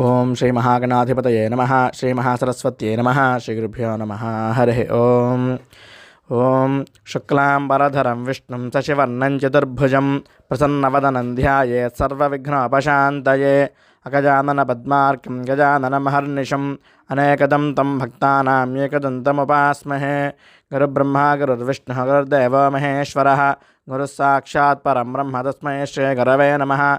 ओम श्री महागणाधिपत नम श्री महासरस्वत नम श्रीगुभ्यो नम, हरिः ओम। ओम शुक्लांबरधर विष्णु सशिवर्णं चतुर्भुज प्रसन्नवदनं ध्याये सर्वविघ्नोपशान्तये अगजाननपद्मार्कं गजाननमहर्निशम् अनेकदं तं अनेकदम तम गुरुब्रह्मा, गुरुर्विष्णुः, गुरुर्देवो महेश्वरः, गुरुः ब्रह्म तस्मै श्रीगुरवे नमः।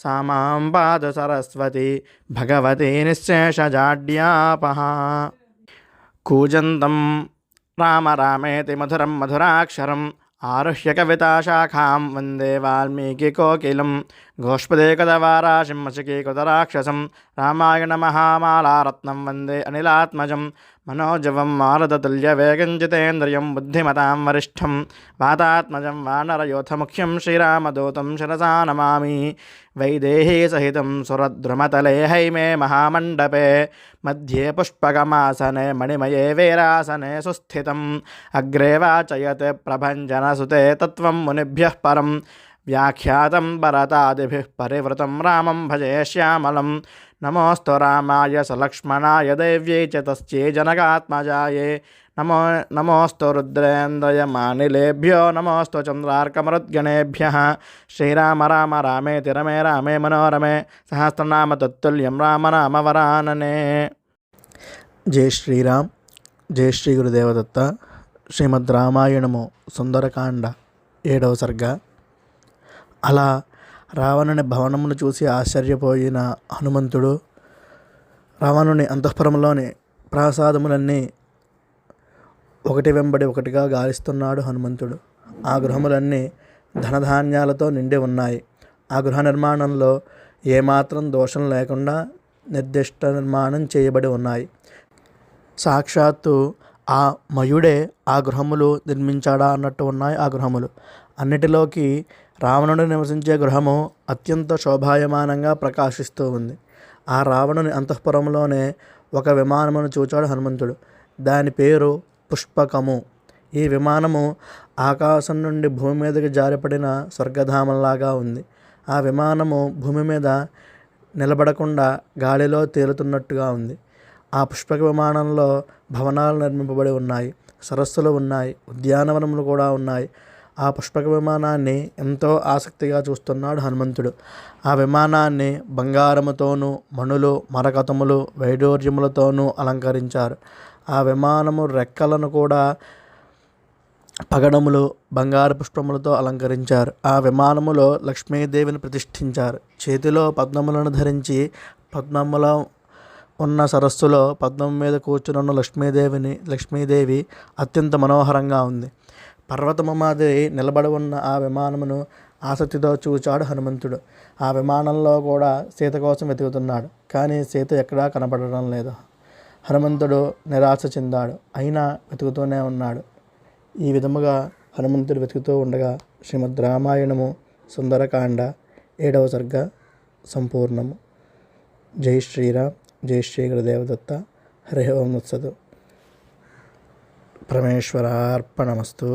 సామాం పాదు సరస్వతి భగవతి నిశ్శేషజాడ్యాపహ కూజంతం రామ రామేతి మధురం మధురాక్షరం ఆరుహ్య కవితాశాఖాం వందే వాల్మీకి కోకిలం वाल्मीकिकोकिलं गोष्पदेकदवाराशिं मशिकीकृतराक्षसं रामायणमहामालारत्नं वन्दे अनिलात्मजं मनोजवं मारुततुल्यवेगं जितेन्द्रियं बुद्धिमतां वरिष्ठं वातात्मजं वानरयोथमुख्यं श्रीरामदूतं शिरसा नमामि वैदेहीसहितं सुरद्रुमतले हैमे महामण्डपे मध्ये पुष्पकमासने मणिमये वीरासने सुस्थितम् अग्रे वाचयत् प्रभञ्जनसुते तत्त्वं मुनिभ्यः परं व्याख्यातं भरतादिभिः परिवृतं रामं भजे श्यामलं नमोऽस्तु रामाय सलक्ष्मणाय देव्यै च तस्यै जनकात्मजायै नमो नमोऽस्तु रुद्रेन्द्रयमानिलेभ्यो नमोऽस्तु चन्द्रार्कमरुद्गणेभ्यः श्रीराम राम रामेति रमे रामे मनोरमे सहस्रनाम तत्तुल्यं రామనామవరాననే జై శ్రీరామ్ జై శ్రీ గురుదేవదత్త శ్రీమద్ రామాయణము సుందరకాండ ఏడవ సర్గ అలా రావణుని భవనమును చూసి ఆశ్చర్యపోయిన హనుమంతుడు రావణుని అంతఃపురంలోని ప్రాసాదములన్నీ ఒకటి వెంబడి ఒకటిగా గాలిస్తున్నాడు హనుమంతుడు. ఆ గృహములన్నీ ధనధాన్యాలతో నిండి ఉన్నాయి. ఆ గృహ నిర్మాణంలో ఏమాత్రం దోషం లేకుండా నిర్దిష్ట నిర్మాణం చేయబడి ఉన్నాయి. సాక్షాత్తు ఆ మయుడే ఆ గృహములు నిర్మించాడా అన్నట్టు ఉన్నాయి ఆ గృహములు. అన్నిటిలోకి రావణుడు నివసించే గృహము అత్యంత శోభాయమానంగా ప్రకాశిస్తూ ఉంది. ఆ రావణుని అంతఃపురంలోనే ఒక విమానమును చూచాడు హనుమంతుడు. దాని పేరు పుష్పకము. ఈ విమానము ఆకాశం నుండి భూమి మీదకి జారిపడిన స్వర్గధామంలాగా ఉంది. ఆ విమానము భూమి మీద నిలబడకుండా గాలిలో తేలుతున్నట్టుగా ఉంది. ఆ పుష్పక విమానంలో భవనాలు నిర్మింపబడి ఉన్నాయి సరస్సులు ఉన్నాయి ఉద్యానవనములు కూడా ఉన్నాయి. ఆ పుష్పక విమానాన్ని ఎంతో ఆసక్తిగా చూస్తున్నాడు హనుమంతుడు. ఆ విమానాన్ని బంగారముతోనూ మణులు మరకతములు వైడూర్యములతోనూ అలంకరించారు. ఆ విమానము రెక్కలను కూడా పగడములు బంగారు పుష్పములతో అలంకరించారు. ఆ విమానములో లక్ష్మీదేవిని ప్రతిష్ఠించారు. చేతిలో పద్మములను ధరించి పద్మముల ఉన్న సరస్సులో పద్మం మీద కూర్చునున్న లక్ష్మీదేవిని లక్ష్మీదేవి అత్యంత మనోహరంగా ఉంది. పర్వతము మాదిరి నిలబడి ఉన్న ఆ విమానమును ఆసక్తితో చూచాడు హనుమంతుడు. ఆ విమానంలో కూడా సీత కోసం వెతుకుతున్నాడు కానీ సీత ఎక్కడా కనపడడం లేదు. హనుమంతుడు నిరాశ చెందాడు. అయినా వెతుకుతూనే ఉన్నాడు. ఈ విధముగా హనుమంతుడు వెతుకుతూ ఉండగా శ్రీమద్ రామాయణము సుందరకాండ ఏడవ సర్గ సంపూర్ణము. జై శ్రీరామ్. జై శ్రీ గురుదేవదత్త హరి ఓం వత్సదు పరమేశ్వరార్పణమస్తు